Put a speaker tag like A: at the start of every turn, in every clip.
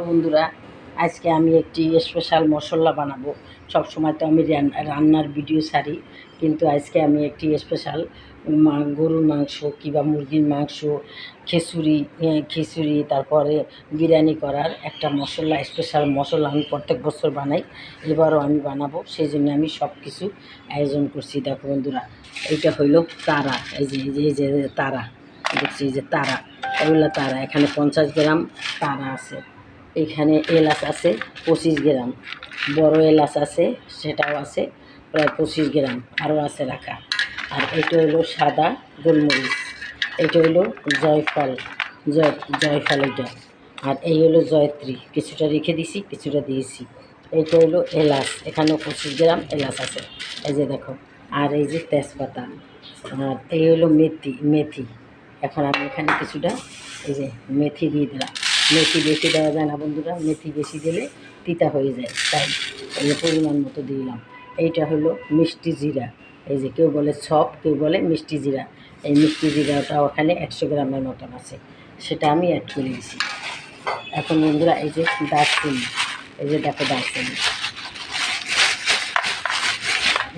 A: বন্ধুরা, আজকে আমি একটি স্পেশাল মশলা বানাবো। সব সময় তো আমি রান- রান্নার ভিডিও ছাড়ি, কিন্তু আজকে আমি একটি স্পেশাল গরুর মাংস কিংবা মুরগির মাংস, খিচুড়ি খিচুড়ি, তারপরে বিরিয়ানি করার একটা মশলা স্পেশাল মশলা আমি প্রত্যেক বছর বানাই, এবারও আমি বানাবো, সেই জন্য আমি সব কিছু আয়োজন করছি। দেখো বন্ধুরা, এইটা হইল তারা এই যে এই যে তারা, দেখছি এই যে তারা, এগুলো তারা, এখানে পঞ্চাশ গ্রাম তারা আছে। এখানে এলাচ আছে, পঁচিশ গ্রাম। বড় এলাচ আছে, সেটাও আছে, প্রায় পঁচিশ গ্রাম। আরও আছে রাখা। আর এটা হলো সাদা গোলমরিচ। এটা হলো জয়ফল, জয়, জয়ফল এটা। আর এই হলো জয়ত্রী। কিছুটা রেখে দিছি, কিছুটা দিয়েছি। এইটা হলো এলাচ। এখানেও পঁচিশ গ্রাম এলাচ আছে। এই যে দেখো। আর এই যে তেজপাতা। আর এই হলো মেথি মেথি। এখন আমি এখানে কিছুটা, এই যে মেথি দিয়ে দিলাম। মেথি বেশি দেওয়া যায় না বন্ধুরা, মেথি বেশি দিলে তিতা হয়ে যায়, তাই এই পরিমাণ মতো দিলাম। এইটা হলো মিষ্টি জিরা। এই যে কেউ বলে সপ কেউ বলে মিষ্টি জিরা। এই মিষ্টি জিরাটা ওখানে একশো গ্রামের মতন আছে। সেটা আমি অ্যাড করে দিছি। এখন বন্ধুরা এই যে দারচিনি, এই যে দেখো দারচিনি।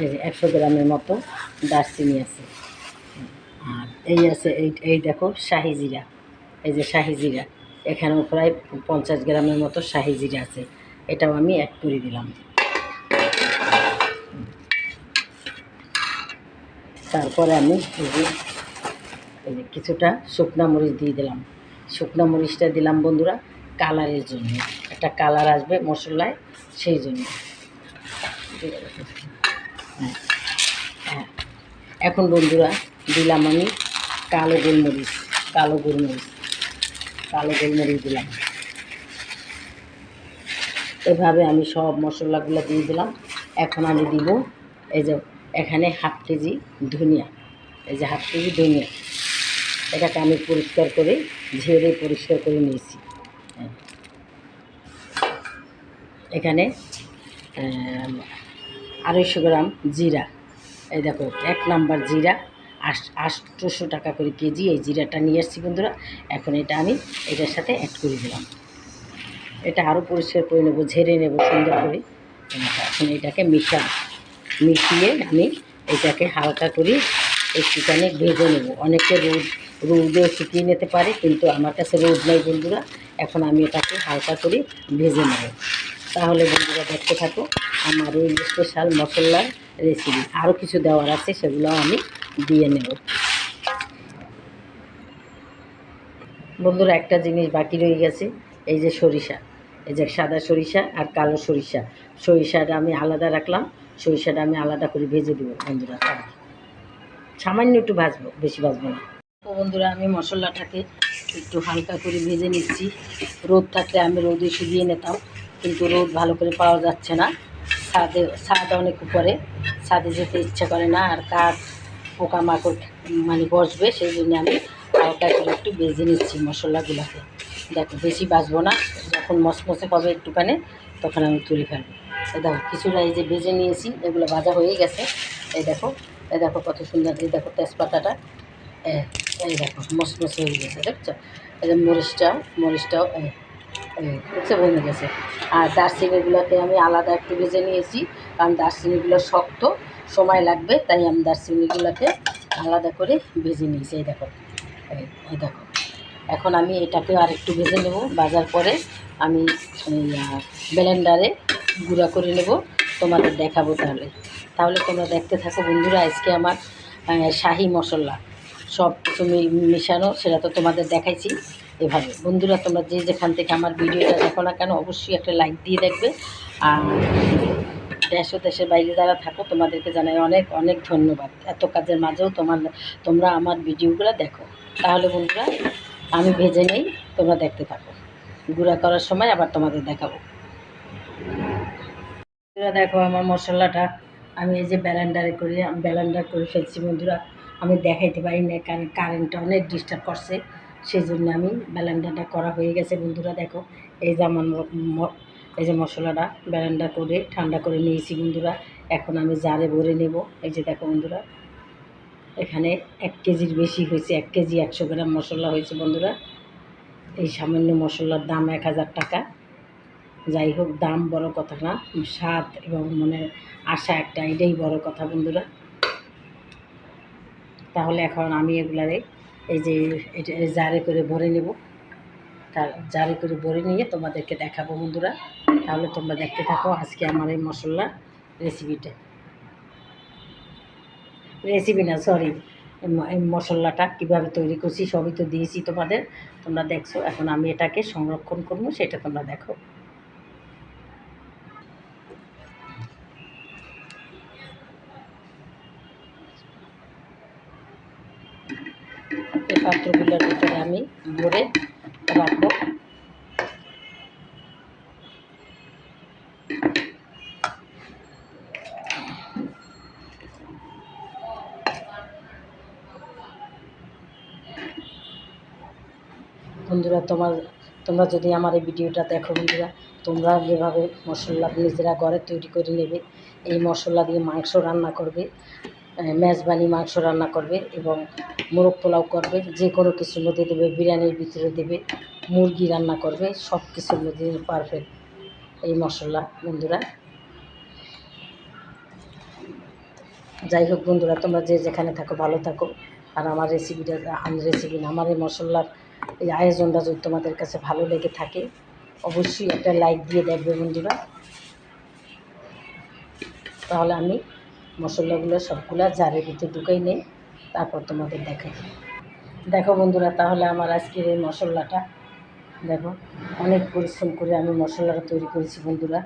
A: এই যে একশো গ্রামের মতো দারচিনি আছে। আর এই আছে এই এই দেখো শাহি জিরা। এই যে শাহি জিরা। এখানেও প্রায় পঞ্চাশ গ্রামের মতো শাহি জিরা আছে। এটাও আমি অ্যাড করে দিলাম। তারপরে আমি এই যে কিছুটা শুকনা মরিচ দিয়ে দিলাম। শুকনা মরিচটা দিলাম বন্ধুরা কালারের জন্য। একটা কালার আসবে মশলায় সেই জন্য। হ্যাঁ হ্যাঁ। এখন বন্ধুরা দিলাম আমি কালো গোলমরিচ কালো গোলমরিচ। কালো গোলমরিচ দিলাম। এভাবে আমি সব মশলাগুলো দিয়ে দিলাম। এখন আমি দিব এই যে এখানে হাফ কেজি ধনিয়া। এই যে হাফ কেজি ধনিয়া। এটাকে আমি পরিষ্কার করে, ঝেড়ে পরিষ্কার করে নিয়েছি। হ্যাঁ। এখানে আড়াইশো গ্রাম জিরা। এই দেখো, এক নাম্বার জিরা। আটশোশো টাকা করে কেজি এই জিরাটা নিয়ে আসছি বন্ধুরা। এখন এটা আমি এটার সাথে অ্যাড করে দিলাম। এটা আরও পরিষ্কার করে নেব, ঝেড়ে নেব সুন্দর করে। এখন এটাকে মিশা, মিশিয়ে আমি এটাকে হালকা করে একটুখানি ভেজে নেব। অনেকে রোদ রোদেও শুকিয়ে নিতে পারে, কিন্তু আমার কাছে রোদ নেই বন্ধুরা। এখন আমি এটাকে হালকা করে ভেজে নেব। তাহলে বন্ধুরা দেখতে থাকো, আমার এই স্পেশাল মশলার রেসিপি আরও কিছু দেওয়ার আছে সেগুলো আমি দিয়ে নেব। বন্ধুরা, একটা জিনিস বাকি রয়ে গেছে, এই যে সরিষা। এই যে সাদা সরিষা আর কালো সরিষা। সরিষাটা আমি আলাদা রাখলাম, সরিষাটা আমি আলাদা করে ভেজে দেবো, বন্ধুরা। সামান্য একটু ভাজবো, বেশি ভাজবো না। তো বন্ধুরা, আমি মশলাটাকে একটু হালকা করে ভেজে নিচ্ছি। রোদ থাকলে আমি রোদে শুকিয়ে নিতাম, কিন্তু রোদ ভালো করে পাওয়া যাচ্ছে না। ছাদে ছাদ অনেক উপরে। ছাদে যেতে ইচ্ছা করে না, আর কাঠ পোকামাকড় মানে বসবে সেই জন্য আমি হালকা করে একটু বেজে নিচ্ছি মশলাগুলোকে। দেখো বেশি বাজবো না যখন মসমসে হবে একটুখানে তখন আমি তুলে ফেলব। এই দেখো কিছুটা এই যে ভেজে নিয়েছি এগুলো ভাজা হয়ে গেছে। এই দেখো এই দেখো কত সুন্দর এই দেখো তেজপাতাটা। এ, এই দেখো মসমসে হয়ে গেছে দেখছ? এই যে মরিচটাও মরিচটাও দেখছ ভেঙে গেছে। আর দারচিনিগুলোকে আমি আলাদা একটু বেজে নিয়েছি কারণ দারচিনিগুলো শক্ত সময় লাগবে, তাই আমি দারচিনিগুলোকে আলাদা করে ভেজে নিয়েছি। এই দেখো এই দেখো। এখন আমি এটাকে আর একটু ভেজে নেব। ভাজার পরে আমি ব্লেন্ডারে গুঁড়া করে নেব। তোমাদের দেখাবো তাহলে। তাহলে তোমরা দেখতে থাকো বন্ধুরা, আজকে আমার শাহি মশলা। সব কিছু মেশানো, সেটা তো তোমাদের দেখাইছি এভাবে। বন্ধুরা, তোমরা যে যেখান থেকে আমার ভিডিওটা দেখো না কেন, অবশ্যই একটা লাইক দিয়ে দেখবে। আর দেশ ও দেশের বাইরে যারা থাকো, তোমাদেরকে জানাই অনেক অনেক ধন্যবাদ। এত কাজের মাঝেও তোমার, তোমরা আমার ভিডিওগুলো দেখো। তাহলে বন্ধুরা, আমি ভেজে নেই, তোমরা দেখতে থাকো। গুঁড়া করার সময় আবার তোমাদের দেখাবো। বন্ধুরা, দেখো আমার মশলাটা, আমি এই যে ব্যালেন্ডারে করে ব্যালেন্ডার করে ফেলছি বন্ধুরা। আমি দেখাইতে পারি না, কারণ কারেন্টটা অনেক ডিস্টার্ব করছে। সেই জন্য আমি ব্যালেন্ডারটা করা হয়ে গেছে বন্ধুরা, দেখো। এই যে আমার এই যে মশলাটা ব্যালেন্ডার করে ঠান্ডা করে নিয়েছি বন্ধুরা। এখন আমি জারে ভরে নেব। এই যে দেখো বন্ধুরা, এখানে এক কেজির বেশি হয়েছে, এক কেজি একশো গ্রাম মশলা হয়েছে বন্ধুরা। এই সামান্য মশলার দাম এক হাজার টাকা। যাই হোক, দাম বড় কথা না, স্বাদ এবং মনে আশা একটা, এটাই বড় কথা বন্ধুরা। তাহলে এখন আমি এগুলারে এই যে এটা জারে করে ভরে নেব। তার জারে করে ভরে নিয়ে তোমাদেরকে দেখাবো বন্ধুরা। তাহলে তোমরা দেখতে থাকো আজকে আমার এই মশলা রেসিপিটা রেসিপি না সরি এই মশলাটা কীভাবে তৈরি করছি সবই তো দিয়েছি তোমাদের। তোমরা দেখছ, এখন আমি এটাকে সংরক্ষণ করব, সেটা তোমরা দেখো। পাত্রগুলোর ভিতরে আমি ভরে রাখব বন্ধুরা, তোমার তোমরা যদি আমার এই ভিডিওটা দেখো বন্ধুরা, তোমরা যেভাবে মশলা নিজেরা ঘরে তৈরি করে নেবে, এই মশলা দিয়ে মাংস রান্না করবে। মেজবানি, মাংস রান্না করবে এবং মোরগ পোলাও করবে, যে কোনো কিছুর মধ্যে দেবে, বিরিয়ানির ভিতরে দেবে, মুরগি রান্না করবে, সব কিছুর মধ্যে পারফেক্ট এই মশলা, বন্ধুরা। যাই হোক বন্ধুরা, তোমরা যে যেখানে থাকো, ভালো থাকো। আর আমার রেসিপিটা আমার রেসিপি না, আমার এই মশলার এই আয়োজনটা যদি তোমাদের কাছে ভালো লেগে থাকে, অবশ্যই একটা লাইক দিয়ে দেখবে বন্ধুরা। তাহলে আমি মশলাগুলো সবগুলা জারের ভিতরে ঢুকাই নেই, তারপর তোমাদের দেখাই। দেখো বন্ধুরা, তাহলে আমার আজকের এই মশলাটা, দেখো, অনেক পরিশ্রম করে আমি মশলাটা তৈরি করেছি বন্ধুরা।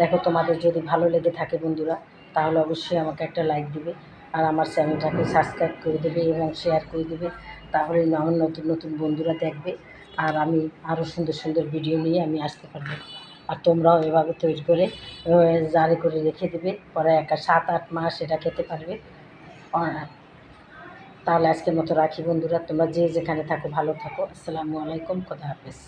A: দেখো, তোমাদের যদি ভালো লেগে থাকে বন্ধুরা, তাহলে অবশ্যই আমাকে একটা লাইক দিবে, আর আমার চ্যানেলটাকে সাবস্ক্রাইব করে দেবে এবং শেয়ার করে দেবে, তাহলে আমার নতুন নতুন বন্ধুরা দেখবে, আর আমি আরও সুন্দর সুন্দর ভিডিও নিয়ে আমি আসতে পারব। আর তোমরাও এভাবে তৈরি করে জারি করে রেখে দেবে। পরে একা সাত আট মাস এটা খেতে পারবে। তাহলে আজকের মতো রাখি বন্ধুরা। তোমরা যে যেখানে থাকো, ভালো থাকো। আসসালামু আলাইকুম। কথা হাফেজ।